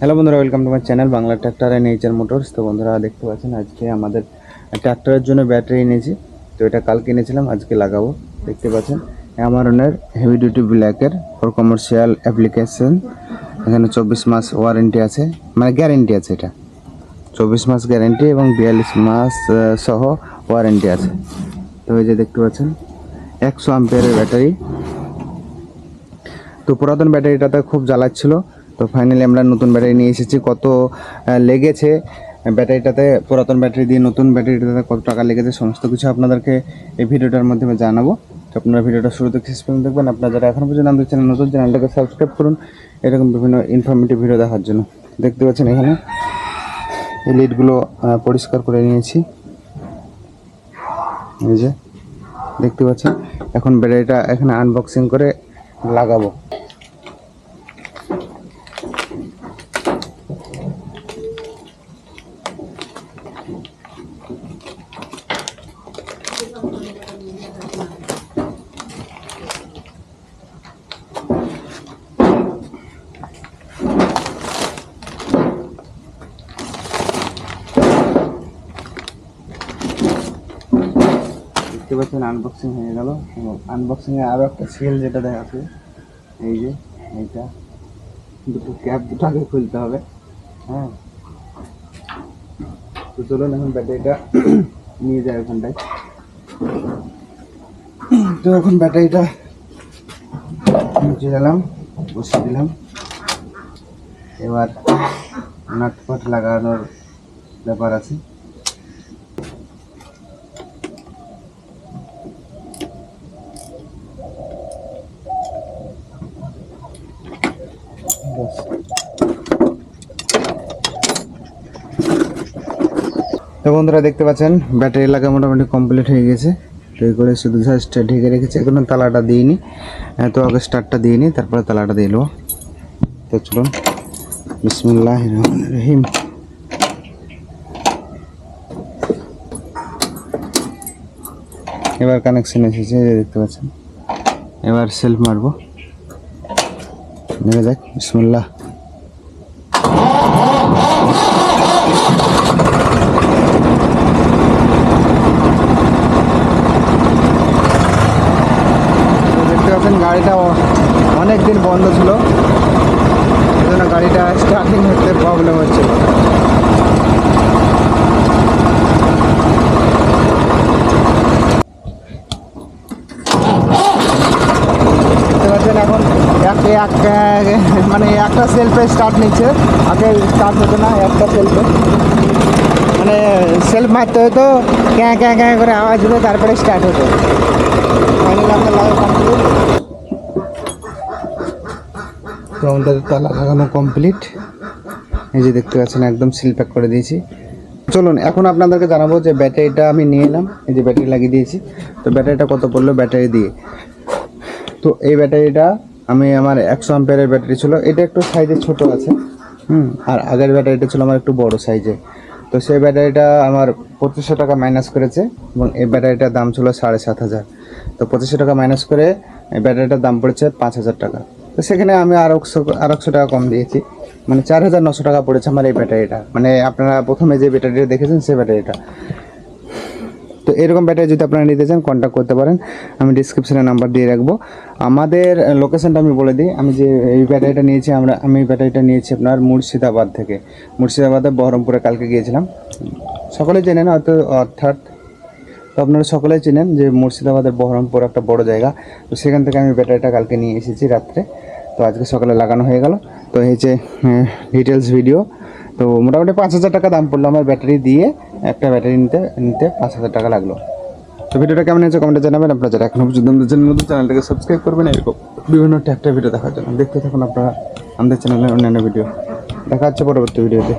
Hello বন্ধুরা welcome to my channel Bangla tractor and nature motors তো বন্ধুরা, দেখতে পাচ্ছেন আজকে আমাদের ট্র্যাক্টরের জন্য ব্যাটারি এনেছি। তো এটা কালকে এনেছিলাম, আজকে লাগাবো, দেখতে পাচ্ছেন। অ্যামারনের হেভি ডিউটি ব্ল্যাকের ফর কমার্শিয়াল অ্যাপ্লিকেশন এখানে চব্বিশ মাস ওয়ারেন্টি আছে মানে গ্যারেন্টি আছে এটা। চব্বিশ মাস গ্যারেন্টি এবং বিয়াল্লিশ মাস সহ ওয়ারেন্টি আছে। তো এই যে দেখতে পাচ্ছেন, একশো আম্পিয়ারের ব্যাটারি তো পুরাতন ব্যাটারিটাতে খুব জ্বালাচ্ছিল। তো ফাইনালি আমরা নতুন ব্যাটারি নিয়ে এসেছি। কত লেগেছে ব্যাটারিটাতে পুরাতন ব্যাটারি দিয়ে নতুন ব্যাটারিটাতে কত টাকা লেগেছে, সমস্ত কিছু আপনাদেরকে এই ভিডিওটার মাধ্যমে জানাব। তো আপনারা ভিডিওটা শুরু থেকে শেষ পর্যন্ত দেখবেন। আপনারা যারা এখনও পর্যন্ত আমাদের নতুন চ্যানেলটাকে সাবস্ক্রাইব করুন। এরকম বিভিন্ন ইনফরমেটিভ ভিডিও দেখার জন্য। দেখতে পাচ্ছেন এখানে এই লিডগুলো পরিষ্কার করে নিয়েছি। এই যে, দেখতে পাচ্ছেন? এখন ব্যাটারিটা এখানে আনবক্সিং করে লাগাবো। দেখতে পাচ্ছেন আনবক্সিং হয়ে গেল এবং আনবক্সিংয়ে আরও একটা সেল যেটা দেখাচ্ছে, এই যে এইটা। দুটো ক্যাপ দুটো আগে খুলতে হবে হ্যাঁ। তো চলুন এখন ব্যাটারিটা নিয়ে যায় ওখানটায়। তো এখন ব্যাটারিটা নিচে গেলাম, বসিয়ে দিলাম। এবার নাটপাট লাগানোর ব্যাপার আছে। তো বন্ধুরা দেখতে পাচ্ছেন ব্যাটারি লাগা মোটামুটি কমপ্লিট হয়ে গেছে। তো এই করে শুধু জাস্ট ঢেকে রেখেছি। এখনও তালাটা দিইনি। আহ, তো আগে স্টার্টটা দিয়ে নিই তারপরে তালাটা দিয়ে নেব। তো চলুন বিসমুল্লাহ রহিম। এবার কানেকশন এসেছে দেখতে পাচ্ছেন। এবার সেলফ মারবো। নেমে যাক বিসমুল্লাহ তো দেখতে পাচ্ছেন গাড়িটা অনেক দিন বন্ধ ছিল। এই জন্য গাড়িটা স্টার্টিং হতে প্রবলেম হচ্ছে। এখন এক মানে একটা সেলফে স্টার্ট নিচ্ছে। আগে স্টার্ট হতো না, একটা সেলফে মানে সেলফ মারতে হতো, ক্যাঁ ক্যাঁ ক্যাঁ করে আওয়াজ হতো তারপরে স্টার্ট হতো। ফাইনালি আমাদের লাগা কমপ্লিট আমাদের তালা লাগানো কমপ্লিট এই যে দেখতে পাচ্ছেন, একদম সিল প্যাক করে দিয়েছি। চলুন, এখন আপনাদেরকে জানাব যে ব্যাটারিটা আমি নিয়ে এলাম। এই যে ব্যাটারি লাগিয়ে দিয়েছি। তো ব্যাটারিটা কত পড়ল? ব্যাটারি দিয়ে। তো এই ব্যাটারিটা আমি আমার একশো আম্পিয়ারের ব্যাটারি ছিল। এটা একটু সাইজে ছোট আছে। হুম, আর আগের ব্যাটারিটা ছিল আমার একটু বড় সাইজে তো সেই ব্যাটারিটা আমার পঁচিশশো টাকা মাইনাস করেছে এবং এই ব্যাটারিটার দাম ছিল সাড়ে সাত হাজার। তো পঁচিশশো টাকা মাইনাস করে এই ব্যাটারিটার দাম পড়েছে পাঁচ হাজার টাকা। তো সেখানে আমি আর একশো আর একশো টাকা কম দিয়েছি। মানে চার হাজার নশো টাকা পড়েছে আমার এই ব্যাটারিটা। মানে আপনারা প্রথমে যে ব্যাটারিটা দেখেছেন, সেই ব্যাটারিটা। তো এরকম ব্যাটারি যদি আপনারা নিতে চান কন্ট্যাক্ট করতে পারেন। আমি ডিসক্রিপশনে নাম্বার দিয়ে রাখব। আমাদের লোকেশনটা আমি বলে দিই। আমি যে এই ব্যাটারিটা নিয়েছি, আমরা, আমি এই ব্যাটারিটা নিয়েছি আপনার মুর্শিদাবাদ থেকে। মুর্শিদাবাদে বহরমপুরে কালকে গিয়েছিলাম। সকলে চেনেন হয়তো অর্থাৎ তো আপনারা সকলেই চেনেন যে মুর্শিদাবাদের বহরমপুর একটা বড় জায়গা। তো সেখান থেকে আমি ব্যাটারিটা কালকে নিয়ে এসেছি রাত্রে। তো আজকে সকালে লাগানো হয়ে গেল। তো এই যে ডিটেলস ভিডিও তো মোটামুটি পাঁচ হাজার টাকা দাম পড়ল আমার ব্যাটারি দিয়ে। একটা ব্যাটারি নিতে নিতে পাঁচ হাজার টাকা লাগল। তো ভিডিওটা কেমন হয়েছে কমেন্টে জানাবেন। আপনারা যারা এখনও পর্যন্ত আমাদের চ্যানেল নতুন চ্যানেলটাকে সাবস্ক্রাইব করবেন। এরকম বিভিন্ন ট্যাক্টার ভিডিও দেখার জন্য। দেখতে থাকুন আপনারা আমাদের চ্যানেলের অন্যান্য ভিডিও দেখা হচ্ছে পরবর্তী ভিডিওতে